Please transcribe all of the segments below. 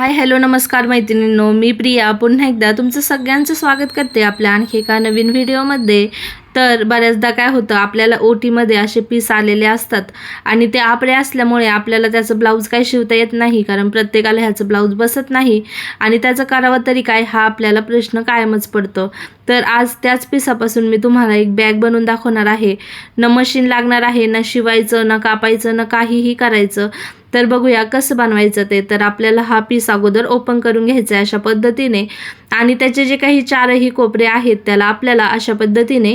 Hi hello नमस्कार मैत्रिणींनो. मी प्रिया. पुन्हा एकदा तुमचं सगळ्यांचं स्वागत करते आपल्या आणखी एका नवीन व्हिडिओमध्ये. तर बऱ्याचदा काय होतं आपल्याला ओटीमध्ये असे पीस आलेले असतात आणि ते आपले असल्यामुळे आपल्याला त्याचं ब्लाऊज काही शिवता येत नाही कारण प्रत्येकाला ह्याचं ब्लाऊज बसत नाही आणि त्याचं करावं तरी काय हा आपल्याला प्रश्न कायमच पडतो. तर आज त्याच पिसापासून मी तुम्हाला एक बॅग बनवून दाखवणार आहे. न मशीन लागणार आहे ना शिवायचं ना कापायचं ना काहीही करायचं. तर बघूया कसं बनवायचं ते. तर आपल्याला हा पीस अगोदर ओपन करून घ्यायचा आहे अशा पद्धतीने. आणि त्याचे जे काही चारही कोपरे आहेत त्याला आपल्याला अशा पद्धतीने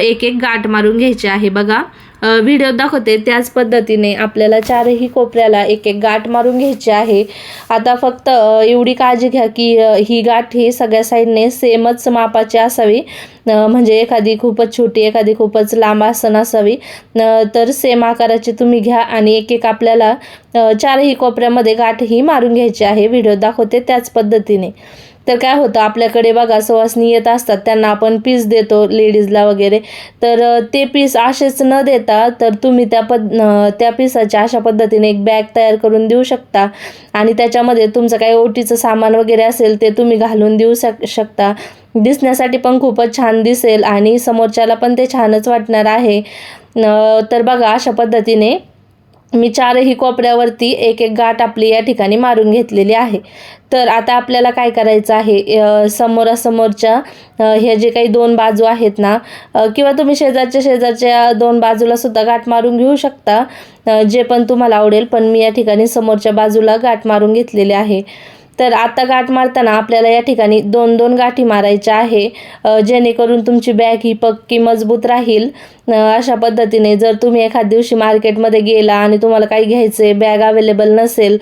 एक एक गाठ मारून घ्यायचे आहे. बघा. व्हिडिओ दाखवते. त्याच पद्धतीने आपल्याला चारही कोपऱ्याला एक एक गाठ मारून घ्यायची आहे. आता फक्त एवढी काळजी घ्या की ही गाठ ही सगळ्या साईडने सेमच मापाची असावी. म्हणजे एखादी खूपच छोटी एखादी खूपच लांब आसन असावी. तर सेम आकाराची तुम्ही घ्या आणि एक एक आपल्याला चारही कोपऱ्यामध्ये गाठ ही मारून घ्यायची आहे. व्हिडिओ दाखवते त्याच पद्धतीने. तर काय होतं आपल्याकडे बघा सुवासनी येत असतात त्यांना आपण पीस देतो लेडीजला वगैरे. तर ते पीस असेच न देता तर तुम्ही त्या पद त्या पिसाच्या अशा पद्धतीने एक बॅग तयार करून देऊ शकता. आणि त्याच्यामध्ये तुमचं काही ओटीचं सामान वगैरे असेल ते तुम्ही घालून देऊ शक शकता. दिसण्यासाठी पण खूपच छान दिसेल आणि समोरच्याला पण ते छानच वाटणार आहे. तर बघा अशा पद्धतीने मी चारही कोपऱ्यावरती एक एक गाठ आपली या ठिकाणी मारून घेतलेली आहे. तर आता आपल्याला काय करायचं आहे? समोरासमोरच्या ह्या जे काही दोन बाजू आहेत ना किंवा तुम्ही शेजारच्या शेजारच्या दोन बाजूला सुद्धा गाठ मारून घेऊ शकता. जे पण तुम्हाला आवडेल पण मी या ठिकाणी समोरच्या बाजूला गाठ मारून घेतलेली आहे. तर आता गाठ मारताना आपल्याला या ठिकाणी दोन दोन गाठी मारायच्या आहे. जेणेकरून तुमची बॅग ही पक्की मजबूत राहील. अशा पद्धतीने जर तुम्ही एखाद दिवशी मार्केटमध्ये गेला आणि तुम्हाला काही घ्यायचं आहे बॅग अवेलेबल नसेल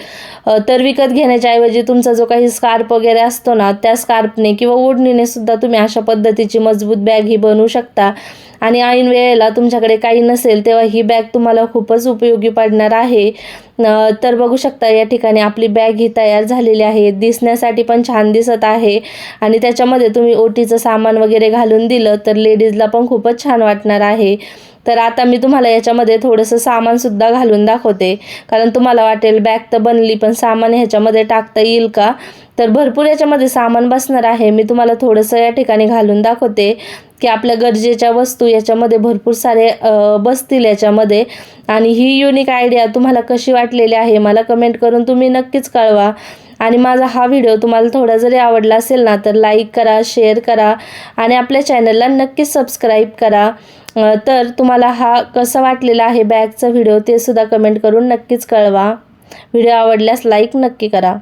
तर विकत घेण्याच्या ऐवजी तुमचा जो काही स्कार्प वगैरे असतो ना त्या स्कार्पने किंवा ओढणीने सुद्धा तुम्ही अशा पद्धतीची मजबूत बॅग ही बनवू शकता. आणि ऐन वेळेला तुमच्याकडे काही नसेल तेव्हा ही बॅग तुम्हाला खूपच उपयोगी पडणार आहे. तर बघू शकता या ठिकाणी आपली बॅग ही तयार झालेली आहे. दिसण्यासाठी पण छान दिसत आहे. आणि त्याच्यामध्ये तुम्ही ओटीचं सामान वगैरे घालून दिलं तर लेडीजला पण खूपच छान वाटणार आहे. तर आता मी तुम्हाला याच्यामध्ये थोडंसं सामानसुद्धा घालून दाखवते. कारण तुम्हाला वाटेल बॅग तर बनली पण सामान ह्याच्यामध्ये टाकता येईल का? तर भरपूर याच्यामध्ये सामान बसणार आहे. मी तुम्हाला थोडंसं या ठिकाणी घालून दाखवते की आपल्या गरजेच्या वस्तू याच्यामध्ये भरपूर सारे बसतील याच्यामध्ये. आणि ही युनिक आयडिया तुम्हाला कशी वाटलेली आहे मला कमेंट करून तुम्ही नक्कीच कळवा. आणि माझा हा व्हिडिओ तुम्हाला थोडा जरी आवडला असेल ना तर लाईक करा शेअर करा. आणि आपल्या चॅनलला नक्कीच सबस्क्राईब करा. तर तुम्हाला हा कसा वाटलेला आहे बॅगचा व्हिडिओ ते सुद्धा कमेंट करून नक्कीच कळवा. व्हिडिओ आवडल्यास लाईक नक्की करा.